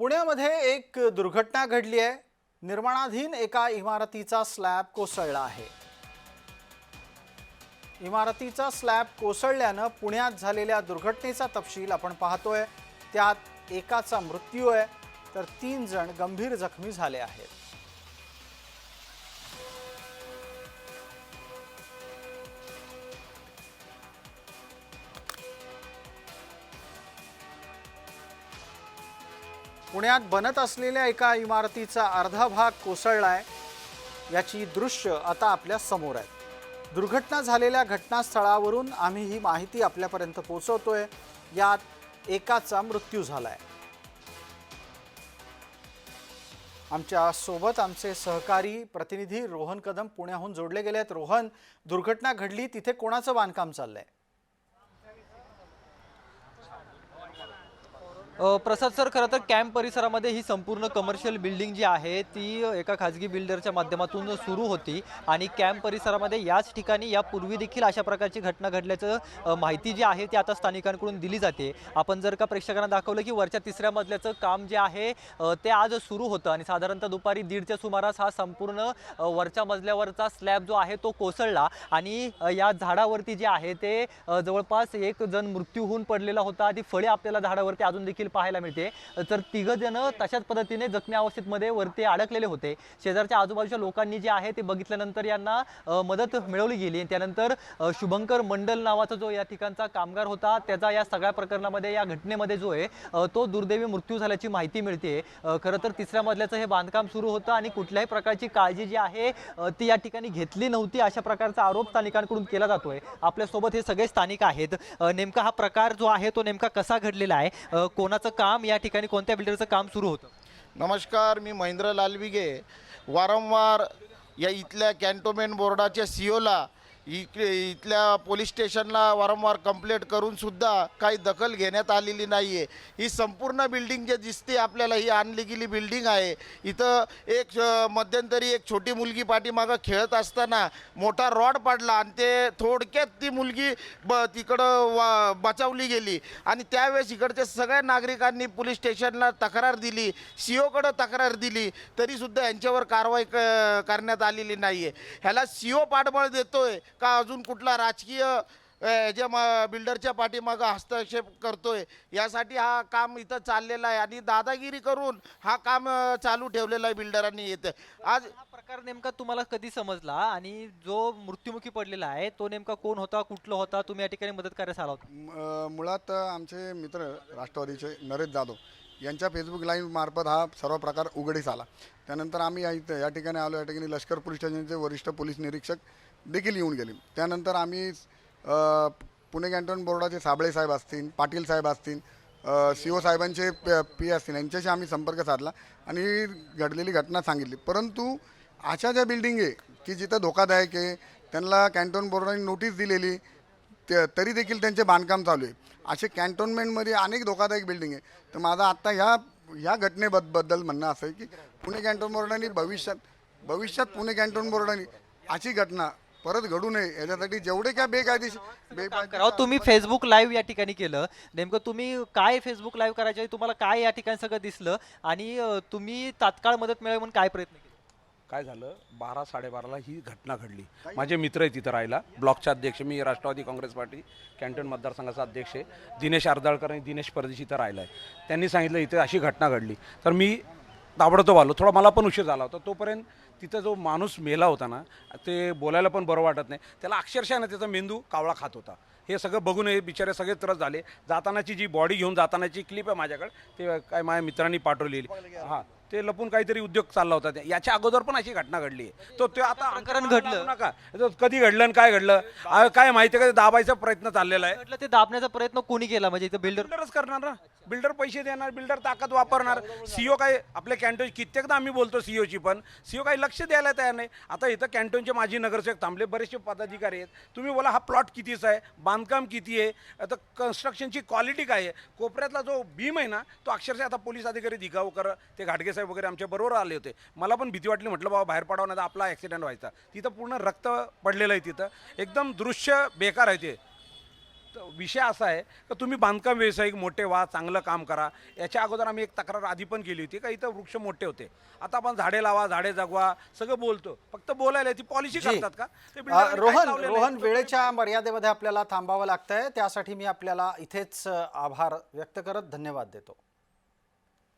पुण्यामध्ये एक दुर्घटना घडली आहे. निर्माणाधीन एका इमारतीचा स्लॅब कोसळला आहे. इमारतीचा स्लॅब कोसळल्यानं पुण्यात झालेल्या दुर्घटनेचा तपशील आपण पाहतोय. त्यात एकाचा मृत्यू आहे. तर तीन जण गंभीर जखमी झाले आहेत. पुण्यात बनत असलेल्या एका इमारतीचा अर्धा भाग कोसळला आहे याची दृश्य आता आपल्यासमोर आहेत दुर्घटना झालेल्या घटनास्थळावरून आम्ही ही माहिती आपल्यापर्यंत पोहोचवतोय. यात एकाचा मृत्यू झालाय. आमच्यासोबत आमचे सहकारी प्रतिनिधी रोहन कदम पुण्याहून जोडले गेले आहेत रोहन दुर्घटना घडली तिथे कोणाचं बांधकाम चाललंय? प्रसाद सर खरं तर कॅम्प परिसरामध्ये ही संपूर्ण कमर्शियल बिल्डिंग जी आहे ती एका खाजगी बिल्डरच्या माध्यमातून सुरू होती. आणि कॅम्प परिसरामध्ये याच ठिकाणी यापूर्वी देखील अशा प्रकारची घटना घडल्याचं माहिती जी आहे ती आता स्थानिकांकडून दिली जाते. आपण जर का प्रेक्षकांना दाखवलं की वरच्या तिसऱ्या मजल्याचं काम जे आहे ते आज सुरू होतं. आणि साधारणतः दुपारी दीडच्या सुमारास हा संपूर्ण वरच्या मजल्यावरचा स्लॅब जो आहे तो कोसळला. आणि या झाडावरती जे आहे ते जवळपास एक जण मृत्यू होऊन पडलेला होता. ती फळे आपल्याला झाडावरती अजून देखील पाहायला मिळते. तर तिघ जण तशाच पद्धतीने जखमी अवस्थेमध्ये वरती अडकलेले होते. शेजारच्या आजूबाजूच्या लोकांनी जे आहे ते बघितल्यानंतर यांना मदत मिळवली गेली. त्यानंतर शुभंकर मंडल नावाचा जो या ठिकाणचा कामगार होता त्याचा या सगळ्या प्रकरणामध्ये या घटनेमध्ये जो आहे तो दुर्दैवी मृत्यू झाल्याची माहिती मिळते. खरं तर तिसऱ्या मजल्याचं हे बांधकाम सुरू होतं आणि कुठल्याही प्रकारची काळजी जी आहे ती या ठिकाणी घेतली नव्हती. अशा प्रकारचा आरोप स्थानिकांकडून केला जातोय. आपल्यासोबत हे सगळे स्थानिक आहेत. नेमका हा प्रकार जो आहे तो नेमका कसा घडलेला आहे? कोण कोणाचं काम या ठिकाणी कोणत्या बिल्डरचं काम सुरू होतं? नमस्कार मी महेंद्र लालविगे. वारंवार या इथल्या कॅन्टोमेंट बोर्डाच्या सीओला इकडे इथल्या पोलीस स्टेशनला वारंवार कंप्लेंट करूनसुद्धा काही दखल घेण्यात आलेली नाही आहे ही संपूर्ण बिल्डिंग जे दिसते आपल्याला ही आणली गेली बिल्डिंग आहे. इथं एक मध्यंतरी एक छोटी मुलगी पाठीमागं खेळत असताना मोठा रॉड पडला आणि ते थोडक्यात ती मुलगी ब तिकडं वा बचावली गेली. आणि त्यावेळेस इकडच्या सगळ्या नागरिकांनी पोलीस स्टेशनला तक्रार दिली सी ओकडं तक्रार दिली तरीसुद्धा यांच्यावर कारवाई क करण्यात आलेली नाही आहे ह्याला सी ओ पाठबळ देतोय का अजून कुठला राजकीय याच्या मा बिल्डरच्या पाठीमागं हस्तक्षेप करतोय यासाठी हा काम इथं चाललेला आहे. आणि दादागिरी करून हा काम चालू ठेवलेला आहे बिल्डरांनी येतं आज हा प्रकार नेमका तुम्हाला कधी समजला? आणि जो मृत्युमुखी पडलेला आहे तो नेमका कोण होता कुठला होता? तुम्ही या ठिकाणी मदत करायला आला होता म- मुळात आमचे मित्र राष्ट्रवादीचे नरेश जाधव यांच्या फेसबुक लाईव्ह मार्फत हा सर्व प्रकार उघडीस आला. त्यानंतर आम्ही या इथं या ठिकाणी आलो या ठिकाणी लष्कर पोलीस स्टेशनचे वरिष्ठ पोलीस निरीक्षक देखील येऊन गेले. त्यानंतर आम्ही पुणे कॅन्टोन बोर्डाचे साबळे साहेब असतील पाटील साहेब असतील सी ओ साहेबांचे पी असतील यांच्याशी आम्ही संपर्क साधला आणि घडलेली घटना सांगितली. परंतु अशा ज्या बिल्डिंग आहे की जिथं धोकादायक आहे त्यांना कॅन्टोन बोर्डाने नोटीस दिलेली ते तरी देखील त्यांचे बांधकाम चालू आहे. असे कॅन्टोनमेंटमध्ये अनेक धोकादायक बिल्डिंग आहे. तर माझा आत्ता ह्या ह्या घटनेबद्दल म्हणणं असं आहे की पुणे कॅन्टोन बोर्डाने भविष्यात भविष्यात पुणे कॅन्टोन बोर्डाने अशी घटना परत घडू नये. याच्यासाठी जेवढे काय बेकायदेशीर तुम्ही फेसबुक लाईव्ह या ठिकाणी केलं. नेमकं तुम्ही काय फेसबुक लाईव्ह करायच्या आधी तुम्हाला काय या ठिकाणी सगळं दिसलं? आणि अ, तुम्ही तात्काळ मदत मिळावी म्हणून काय प्रयत्न केले? काय झालं? बारा साडेबाराला ही घटना घडली. माझे मित्र आहे तिथं राहायला. ब्लॉकचे अध्यक्ष मी राष्ट्रवादी काँग्रेस पार्टी कॅन्टन मतदारसंघाचा अध्यक्ष आहे. दिनेश अर्दाळकर आणि दिनेश परदेशी इथं राहिला आहे त्यांनी सांगितलं इथे अशी घटना घडली. तर मी ताबडतोब आलो. थोडा मला पण उशीर झाला होता. तोपर्यंत तिथं जो माणूस मेला होता ना ते बोलायला पण बरं वाटत नाही. त्याला अक्षरशः ना त्याचा मेंदू कावळा खात होता. हे सगळं बघून हे बिचारे सगळे त्रस्त झाले. जातानाची जी बॉडी घेऊन जातानाची क्लिप आहे माझ्याकडे ते काय माझ्या मित्रांनी पाठवलेली. हां. ते लपून काहीतरी उद्योग चालला होता त्या- याच्या अगोदर पण अशी घटना घडली. आहे तो ते आता प्रकरण अंकाला घडलं. नका. तो कधी घडलं आणि काय घडलं? काय माहिती आहे का? ते दाबायचा प्रयत्न चाललेला आहे. म्हटलं ते दाबण्याचा प्रयत्न कोणी केला? म्हणजे इथं बिल्डर बिल्डरच करणार ना. बिल्डर पैसे देणार बिल्डर ताकद वापरणार. सीओ काय आपल्या कॅन्टोन कित्येकदा आम्ही बोलतो सीओची पण. सीओ काही लक्ष द्यायला तयार नाही. आता इथं कॅन्टोनचे माजी नगरसेवक थांबले. बरेचसे पदाधिकारी आहेत. तुम्ही बोला हा प्लॉट कितीचा आहे? बांधकाम किती आहे? आता कन्स्ट्रक्शनची क्वालिटी काय आहे? कोपऱ्यातला जो बीम आहे ना तो अक्षरशः आता पोलीस अधिकारी दिगावकर ते घाटगे साहेब वगैरे आमच्या बरोबर आले होते. मला पण भीती वाटली म्हटलं बाबा बाहेर पडावं नाही तर आपला ॲक्सिडेंट व्हायचा. तिथं पूर्ण रक्त पडलेलं आहे तिथं. एकदम दृश्य बेकार आहे ते. विषय असा आहे का तुम्ही बांधकाम व्यावसायिक मोठे व्हा चांगलं काम करा. याच्या अगोदर आम्ही एक तक्रार आधी पण केली होती का इथं वृक्ष मोठे होते. आता आपण झाडे लावा झाडे जगवा सगळं बोलतो. फक्त बोलायला ती पॉलिसी. करतात का? ते रोहन रोहन. वेळेच्या मर्यादेमध्ये आपल्याला थांबावं लागतंय. त्यासाठी मी आपल्याला इथेच आभार व्यक्त करत धन्यवाद देतो.